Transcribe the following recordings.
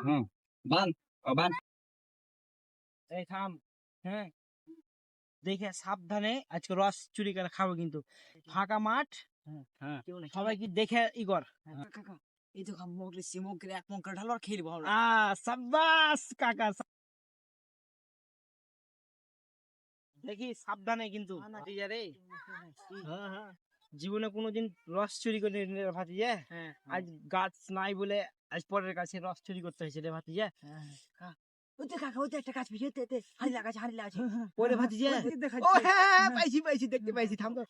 হুম বান বান। এই থাম হ্যাঁ। দেখে সাবধানে আজকে রস চুরি করে খাব কিন্তু। ফাঁকা মাঠ হ্যাঁ সবাই কি দেখে ই কর। এই তো এক আর আ সাব্বাস কাকা দেখি সাবধানে কিন্তু। ভাতিজা রে। হ্যাঁ হ্যাঁ। জীবনে কোনোদিন রস চুরি করে নি রে ভাতিজা। হ্যাঁ। আজ গাছ নাই বলে আজ পরের কাছে রস চুরি করতে হয়েছে রে ভাতিজা। ওই তো কাকা ওই তো একটা গাছ পিছিয়ে তে হাড়ি লাগাছে হাড়ি লাগাছে ওরে ভাতিজা। ও হ্যাঁ হ্যাঁ, পাইছি পাইছি দেখতে পাইছি থাম তো।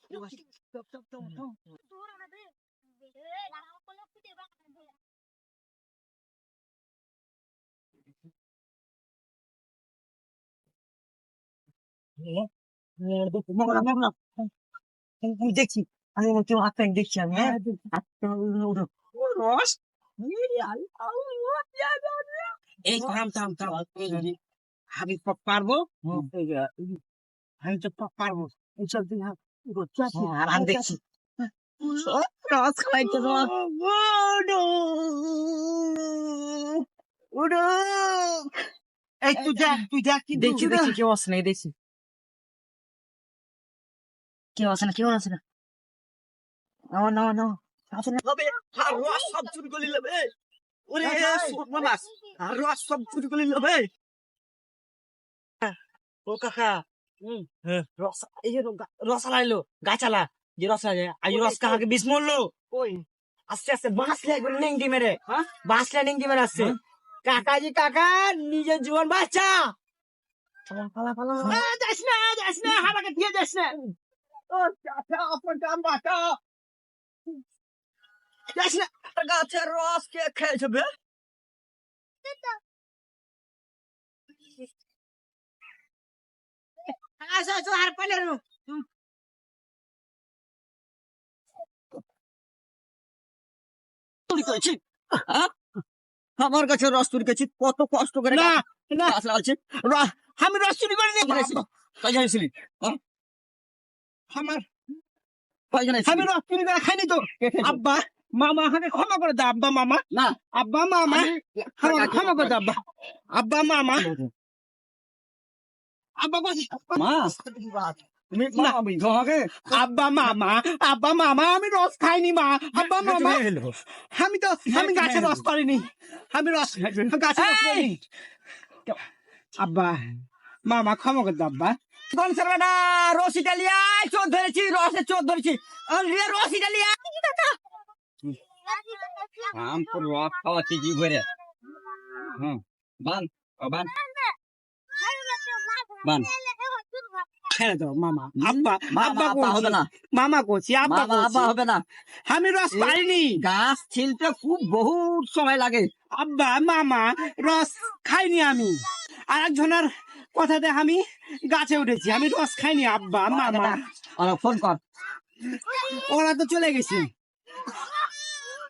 আমি দেখছি। আমি কেউ হাত দেখছি আমি হ্যাঁ। এই থাম থাম থাম আমি পারব। আমি তো পারব। এইসব দিন আর আমি দেখছি। রস খাইতে এই তুই দেখ তুই দেখ কি দেখছি দেখছি কেউ আসে না এই দেখছি কেউ আসে না কেউ আসে না। না না না আসে না হবে আর রস সব চুরি করে নেবে ওরে সর্বনাশ আর সব চুরি করে নেবে ও কাকা রস এই যে রস যে কাহাকে বিষ মরলো। ওই আস্তে আস্তে বাঁচলে একবার নেংটি মেরে। হ্যাঁ? বাঁচলে নেংটি মেরে আসছে। কাকাজি কাকা নিজের জীবন বাঁচা। পালা পালা যাস না যাস না হারাকে দিয়ে যাস না। ও চাচা আপনার বাঁচা। যাস না। আর গাছের রস কে খেয়েছে বে আসো আসো আর পালে চুরি করেছি হ্যাঁ? আমার কাছে রস চুরি করেছি কত কষ্ট করে না না গাছ আমি রস চুরি করে নিয়ে কই জানিসলি আমার আমি রস চুরি করে খাইনি তো। আব্বা। মামা আমাকে ক্ষমা করে দাও আব্বা মামা। না। আব্বা মামা ক্ষমা করে দাও আব্বা। আব্বা মামা। আব্বা মা। মামা আব্বা মামা আমি রস খাইনি মা। আব্বা মামা। আমি তো আমি গাছে রস করিনি। আমি রস গাছে রস করিনি। আব্বা মামা ক্ষমা করে দাও আব্বা। কোন সরবে না রস চোর ধরেছি রসে চোর ধরেছি। আর রে রস ইটালিয়া আম তো রস খাওয়াচ্ছি কি করে? হুম বান বান। বান। মামা। আব্বা আব্বা হবে না। মামা করছি আব্বা আব্বা হবে না। আমি রস পারিনি গাছ ছিলতে খুব বহুত সময় লাগে। আব্বা মামা রস খাইনি আমি। আর একজনের কথাতে আমি গাছে উঠেছি। আমি রস খাইনি আব্বা মামা। আর ফোন কর। ওরা তো চলে গেছে এই গুড, এই গুড, এই